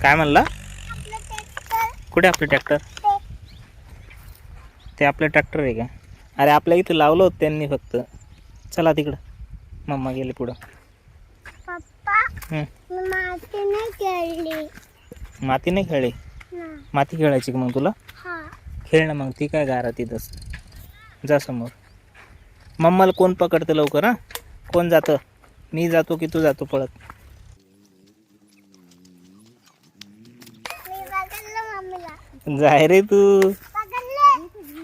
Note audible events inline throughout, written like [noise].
काय म्हणला? कुठे आपलं ट्रॅक्टर ते आपलं ट्रॅक्टर आहे का? अरे आपल्या इथं लावलं होतं त्यांनी फक्त. चला तिकडं. मम्मा गेले पुढं. हं. माती नाही खेळली. माती नाही खेळली? माती खेळायची का मग तुला? हा. खेळ ना मग ती काय गारा तिथंच जा समोर. मम्माला कोण पकडतं लवकर हां? कोण जातं? मी जातो की तू जातो पळत मी बघितलं मम्मीला जाय रे तू.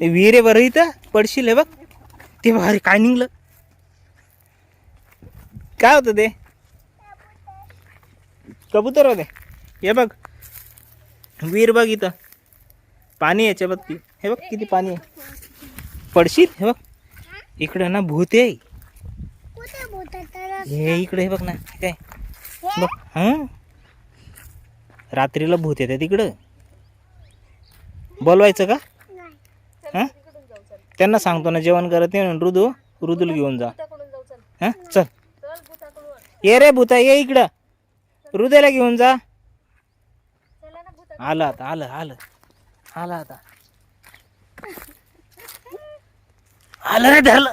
विहीर आहे बरं इथं. पडशील हे बघ. ते भारी काय निघलं? काय होतं ते? कबूतर होते. हे बघ. विहीर बघ इथं. पाणी याच्या बघ ती. हे बघ किती पाणी आहे. पडशील? हे बघ. इकडं ना भूत आहे. हे इकडे हे बघ ना. काय? बघ हं? रात्रीला भूत येते तिकडं बोलवायचं का? हं? त्यांना सांगतो ना जेवण करत नाही म्हणून ऋदू ऋदूला घेऊन जा. हं? चल. ये रे भूता ये इकडं. हृदयला घेऊन जा. आलं आता आलं आलं. आलं आता. आलं रे धरलं.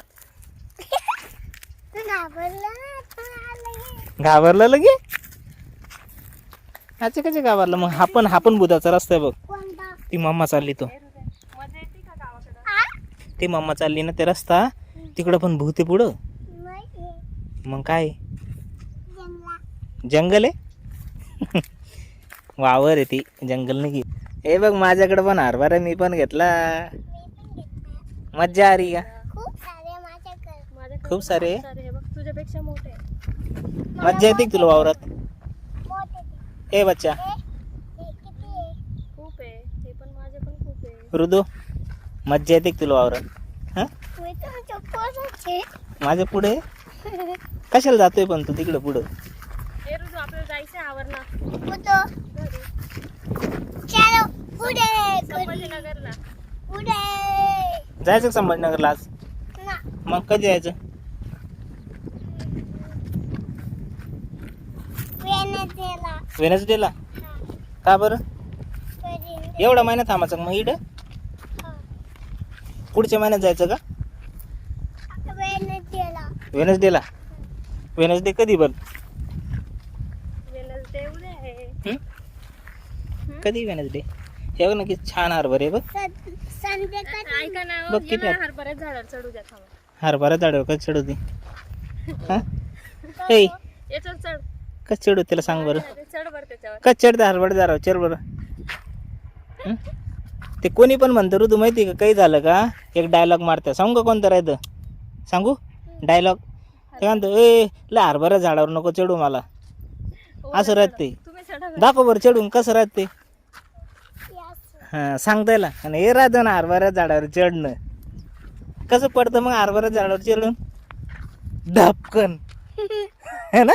घाबरलं लगे? अच्छा कसे घाबरलं. मग हा पण हा पण भूताचा रस्ता आहे बघ. ती मम्मा चालली तो? ती मम्मा चालली ना ते रस्ता. तिकडं पण भूत पुढं. मग काय? जंगला जंगल आहे? [laughs] वावर आहे ती. जंगल नाही हे बघ माझ्याकडे पण हरभरा मी पण घेतला. मज्जा आली का? खूप सारे. मज्जा येते तुला वावरात. ए बच्चा हे हे किती आहे खूप आहे हे पण माझे पण ऋदू मज्जा येते तुला वावरात? हां? माझ्या पुढे? कशाला जातोय पण तू तिकडे पुढं? हे जायचं संभाजीनगरला आज? ना. मग कधी जायचं? वेनेझुएला वेनसडेला? हा. का बरं? एवढा महिना थांबायचं मग इकडं? हा पुढच्या महिन्यात जायचं का? वेनसडेला वेनसडे कधी आहे हं? कधी वेनसडे हे बघ ना की छान हरभरे बघ. संडे कधी ऐका ना बघ किती झाडावर चढू द्या हरभरा झाडावर कसं हा? याच्यावर चढ कसं चढू त्याला सांग बरं. चढ बरं त्याच्यावर. कसं चढतं हरभरा झाडावर चढ बरं. हं? ते कोणी पण म्हणतं ऋतू माहिती का? काही झालं का? एक डायलॉग मारतं सांगू का कोणतं राहतं? सांगू? डायलॉग ते म्हणतो ए लय हरभरा झाडावर नको चढू मला. असं राहते बरं. दाखव बरं चढून कसं राहते? Yes. हां सांगता येईल आणि हे राहतं ना हरभरा झाडावर चढणं. कसं पडतं मग हरभरा झाडावर चढून? धपकन. [laughs] है ना?